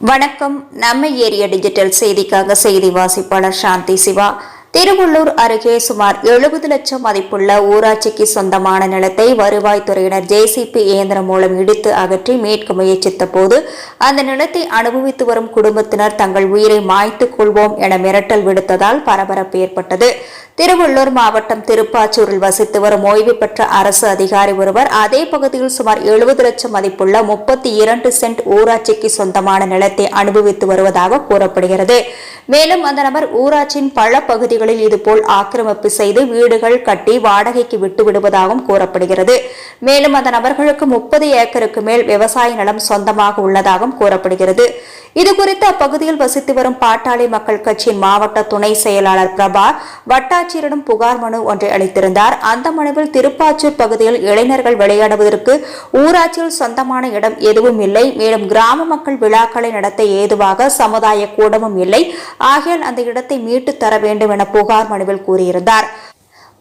வணக்கம். நம்ம ஏரிய டிஜிட்டல் செய்திக்காக செய்தி வாசிப்பாளர் சாந்தி சிவா. திருவள்ளூர் அருகே சுமார் எழுபது லட்சம் மதிப்புள்ள ஊராட்சிக்கு சொந்தமான நிலத்தை வருவாய்த்துறையினர் ஜேசிபி இயந்திரம் மூலம் இடித்து அகற்றி மீட்க முயற்சித்த போது அந்த நிலத்தை அனுபவித்து வரும் குடும்பத்தினர் தங்கள் உயிரை மாய்த்துக் கொள்வோம் என மிரட்டல் விடுத்ததால் பரபரப்பு ஏற்பட்டது. திருவள்ளூர் மாவட்டம் திருப்பாச்சூரில் வசித்து வரும் ஓய்வு பெற்ற அரசு அதிகாரி ஒருவர் அதே பகுதியில் சுமார் எழுபது லட்சம் மதிப்புள்ள முப்பத்தி இரண்டு சென்ட் ஊராட்சிக்கு சொந்தமான நிலத்தை அனுபவித்து வருவதாக கூறப்படுகிறது. மேலும் அந்த நபர் ஊராட்சியின் பல பகுதிகளில் இதுபோல் ஆக்கிரமிப்பு செய்து வீடுகள் கட்டி வாடகைக்கு விட்டு விடுவதாகவும் கூறப்படுகிறது. மேலும் அந்த நபர்களுக்கு முப்பது ஏக்கருக்கு மேல் விவசாய நிலம் சொந்தமாக உள்ளதாகவும் கூறப்படுகிறது. இதுகுறித்து அப்பகுதியில் வசித்து வரும் பாட்டாளி மக்கள் கட்சியின் மாவட்ட துணை செயலாளர் பிரபா வட்டாட்சியரிடம் புகார் மனு ஒன்றை அளித்திருந்தார். அந்த மனுவில் திருப்பாச்சூர் பகுதியில் இளைஞர்கள் விளையாடுவதற்கு ஊராட்சியில் சொந்தமான இடம் எதுவும் இல்லை. மேலும் கிராம மக்கள் விழாக்களை நடத்த ஏதுவாக சமுதாய கூடமும் இல்லை. ஆகையால் அந்த இடத்தை மீட்டுத் தர வேண்டும் என புகார் மனுவில் கூறியிருந்தார்.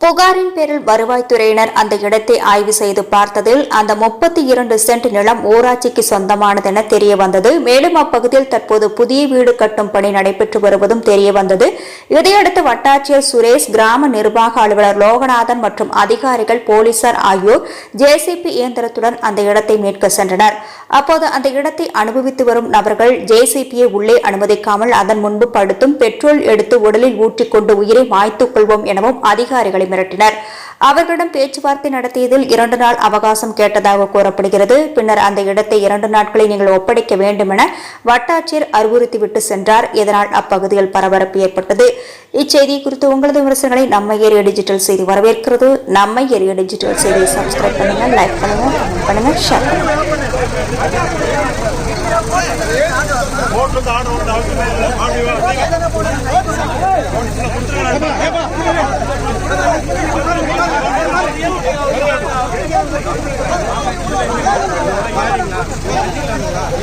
புகாரின் பேரில் வருவாய்த்துறையினர் அந்த இடத்தை ஆய்வு செய்து பார்த்ததில் அந்த முப்பத்தி இரண்டு சென்ட் நிலம் ஊராட்சிக்கு சொந்தமானதென தெரிய வந்தது மேலும் அப்பகுதியில் தற்போது புதிய வீடு கட்டும் பணி நடைபெற்று வருவதும் தெரிய வந்தது இதையடுத்து வட்டாட்சியர் சுரேஷ் கிராம நிர்வாக அலுவலர் லோகநாதன் மற்றும் அதிகாரிகள் போலீசார் ஆகியோர் ஜேசிபி இயந்திரத்துடன் அந்த இடத்தை மீட்க சென்றனர். அப்போது அந்த இடத்தை அனுபவித்து வரும் நபர்கள் ஜேசிபியை உள்ளே அனுமதிக்காமல் அதன் முன்பு படுத்தும் பெட்ரோல் எடுத்து உடலில் ஊற்றிக்கொண்டு உயிரை மாய்த்துக் கொள்வோம் எனவும் அதிகாரிகளை மிரட்டினர். அவர்களிடம் பேச்சுவார்த்தை நடத்தியதில் இரண்டு நாள் அவகாசம் கேட்டதாக கூறப்படுகிறது. பின்னர் அந்த இடத்தை இரண்டு நாட்களை நீங்கள் ஒப்படைக்க வேண்டும் என வட்டாட்சியர் அறிவுறுத்திவிட்டு சென்றார். இதனால் அப்பகுதியில் பரபரப்பு ஏற்பட்டது. இச்செய்தி குறித்து உங்களது விமர்சனங்களை நம்ம ஏரிய டிஜிட்டல் செய்தி வரவேற்கிறது. நம்ம ஏரிய டிஜிட்டல் செய்தியை சப்ஸ்கிரைப் பண்ணுங்க லைக் பண்ணுங்க கமெண்ட் பண்ணுங்க ஷேர் பண்ணுங்க.